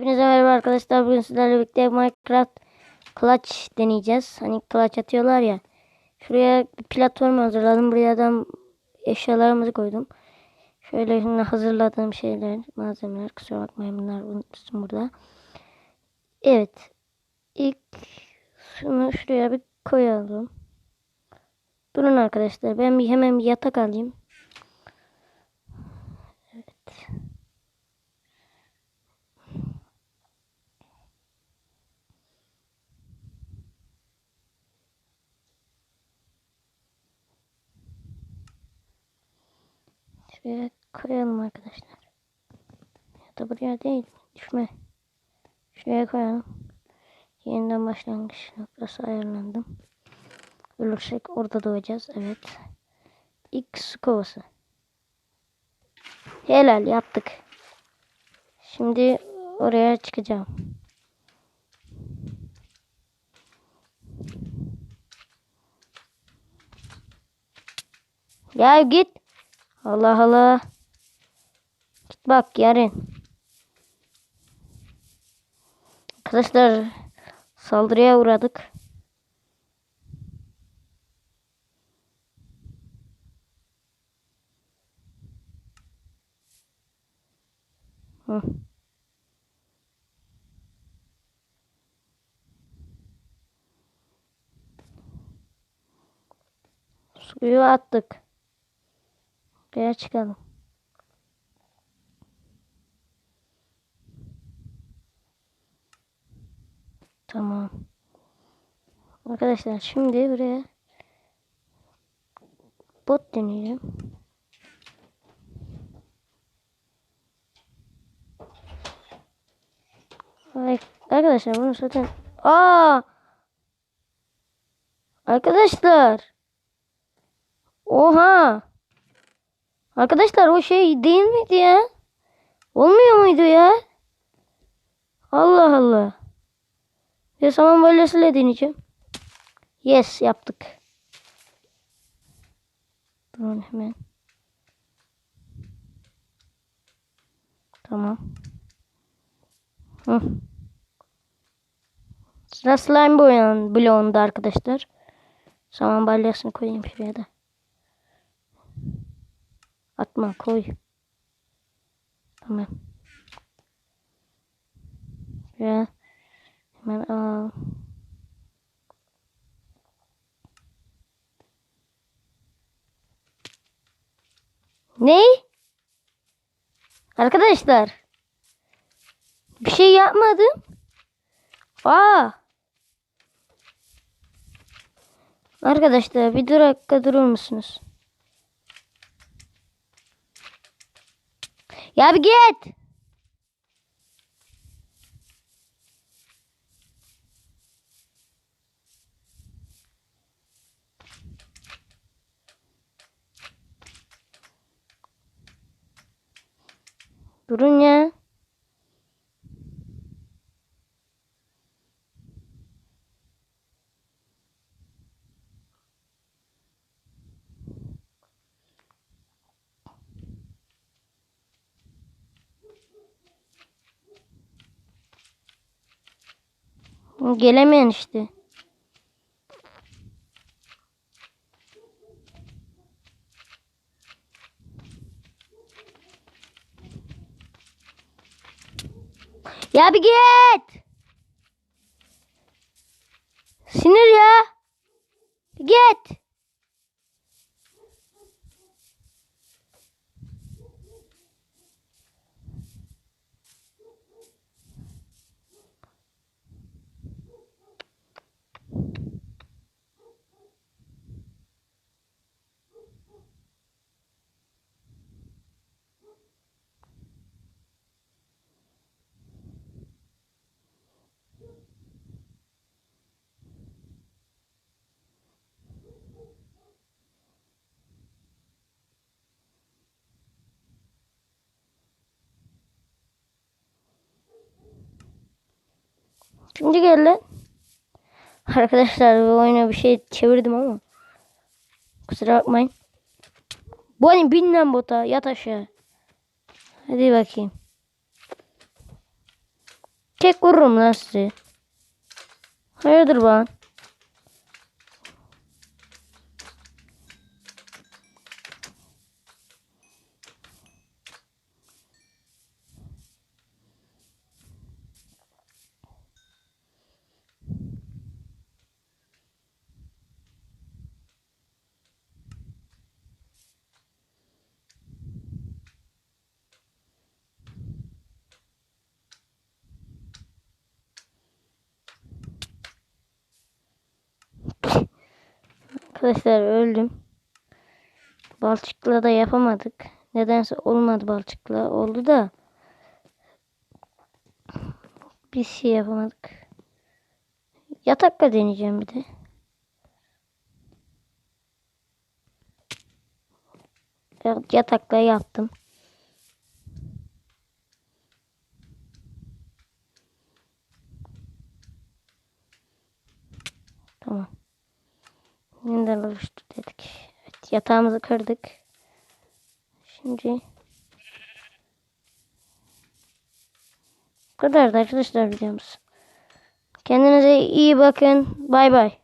Hepinize merhaba arkadaşlar. Bugün sizlerle birlikte Minecraft Clutch deneyeceğiz. Hani clutch atıyorlar ya. Şuraya bir platform hazırladım. Buraya da eşyalarımızı koydum. Şöyle şimdi hazırladığım şeyler, malzemeler. Kusura bakmayın bunlar unutmuşum burada. Evet. İlk şunu şuraya bir koyalım. Durun arkadaşlar. Ben bir hemen bir yatak alayım. Şuraya koyalım arkadaşlar. Ya da buraya değil. Düşme. Şuraya koyalım. Yeniden başlangıç noktası ayarlandım. Ölürsek orada doğacağız. Evet. İlk su kovası. Helal yaptık. Şimdi oraya çıkacağım. Ya git. Allah Allah. Git bak yarın. Arkadaşlar saldırıya uğradık. Hı. Suyu attık. Buraya çıkalım. Tamam. Arkadaşlar şimdi buraya bot deneyeceğim. Arkadaşlar bunu zaten Aa! Arkadaşlar Oha! Arkadaşlar o şey değil miydi ya? Olmuyor muydu ya? Allah Allah. Ya saman balyasıyla deneyeceğim. Yes yaptık. Durun hemen. Tamam. Hı. Sıra slime bloğunda arkadaşlar. Saman balyasını koyayım şuraya da. Atma koy. Tamam. Ya hemen al. Ne? Arkadaşlar. Bir şey yapmadım. Aa. Arkadaşlar bir dakika durur musunuz? Ya bir git. Durun ya. Gelemeyen işte. Ya bir git. Sinir ya. Bir git. Şimdi gel lan. Arkadaşlar bu oyuna bir şey çevirdim ama. Kusura bakmayın. Bu oyun bin lan bota yat aşağı. Hadi bakayım. Kek vururum lan sizi. Hayırdır lan? Arkadaşlar öldüm. Balçıkla da yapamadık. Nedense olmadı balçıkla. Oldu da. Bir şey yapamadık. Yatakla deneyeceğim bir de. Ya- Yatakla yaptım. Tamam. Yeniden oluştu dedik. Evet, yatağımızı kırdık. Şimdi bu kadar da arkadaşlar videomuz. Kendinize iyi bakın. Bay bay.